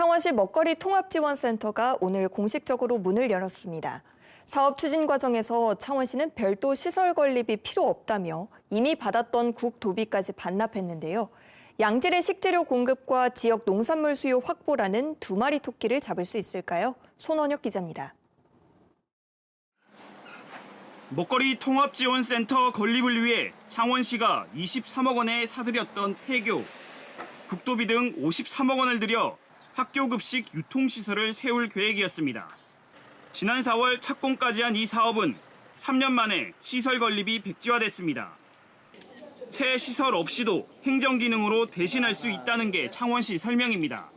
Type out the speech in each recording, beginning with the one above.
창원시 먹거리 통합지원센터가 오늘 공식적으로 문을 열었습니다. 사업 추진 과정에서 창원시는 별도 시설 건립이 필요 없다며 이미 받았던 국 도비까지 반납했는데요. 양질의 식재료 공급과 지역 농산물 수요 확보라는 두 마리 토끼를 잡을 수 있을까요? 손원혁 기자입니다. 먹거리 통합지원센터 건립을 위해 창원시가 23억 원에 사들였던 폐교, 국도비 등 53억 원을 들여 학교 급식 유통시설을 세울 계획이었습니다. 지난 4월 착공까지 한 이 사업은 3년 만에 시설 건립이 백지화됐습니다. 새 시설 없이도 행정 기능으로 대신할 수 있다는 게 창원시 설명입니다.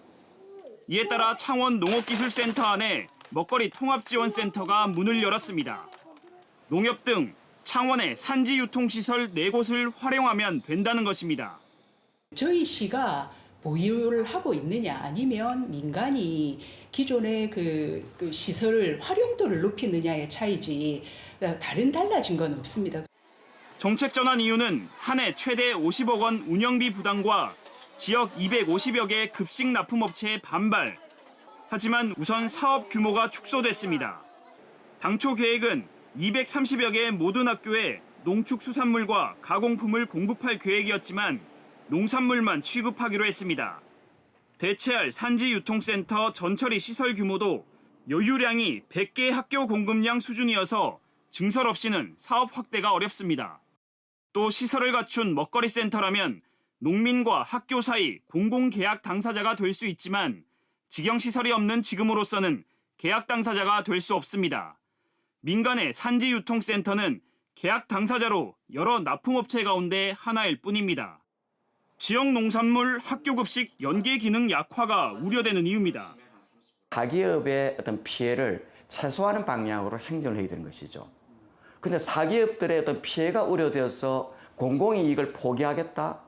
이에 따라 창원 농업기술센터 안에 먹거리 통합지원센터가 문을 열었습니다. 농협 등 창원의 산지 유통시설 4곳을 활용하면 된다는 것입니다. 저희 시가 보유를 하고 있느냐 아니면 민간이 기존의 그, 그 시설 활용도를 높이느냐의 차이지 다른 달라진 건 없습니다. 정책 전환 이유는 한 해 최대 50억 원 운영비 부담과 지역 250여 개 급식 납품업체의 반발. 하지만 우선 사업 규모가 축소됐습니다. 당초 계획은 230여 개의 모든 학교에 농축수산물과 가공품을 공급할 계획이었지만 농산물만 취급하기로 했습니다. 대체할 산지 유통센터 전처리 시설 규모도 여유량이 100개 학교 공급량 수준이어서 증설 없이는 사업 확대가 어렵습니다. 또 시설을 갖춘 먹거리 센터라면 농민과 학교 사이 공공 계약 당사자가 될 수 있지만 직영 시설이 없는 지금으로서는 계약 당사자가 될 수 없습니다. 민간의 산지 유통센터는 계약 당사자로 여러 납품업체 가운데 하나일 뿐입니다. 지역 농산물 학교 급식 연계 기능 약화가 우려되는 이유입니다. 사기업의 어떤 피해를 최소화하는 방향으로 행정을 해야 되는 것이죠. 근데 사기업들의 어떤 피해가 우려되어서 공공이익을 포기하겠다?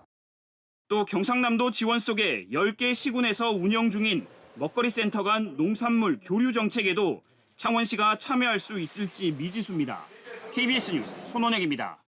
또 경상남도 지원 속에 10개 시군에서 운영 중인 먹거리 센터 간 농산물 교류 정책에도 창원시가 참여할 수 있을지 미지수입니다. KBS 뉴스 손원혁입니다.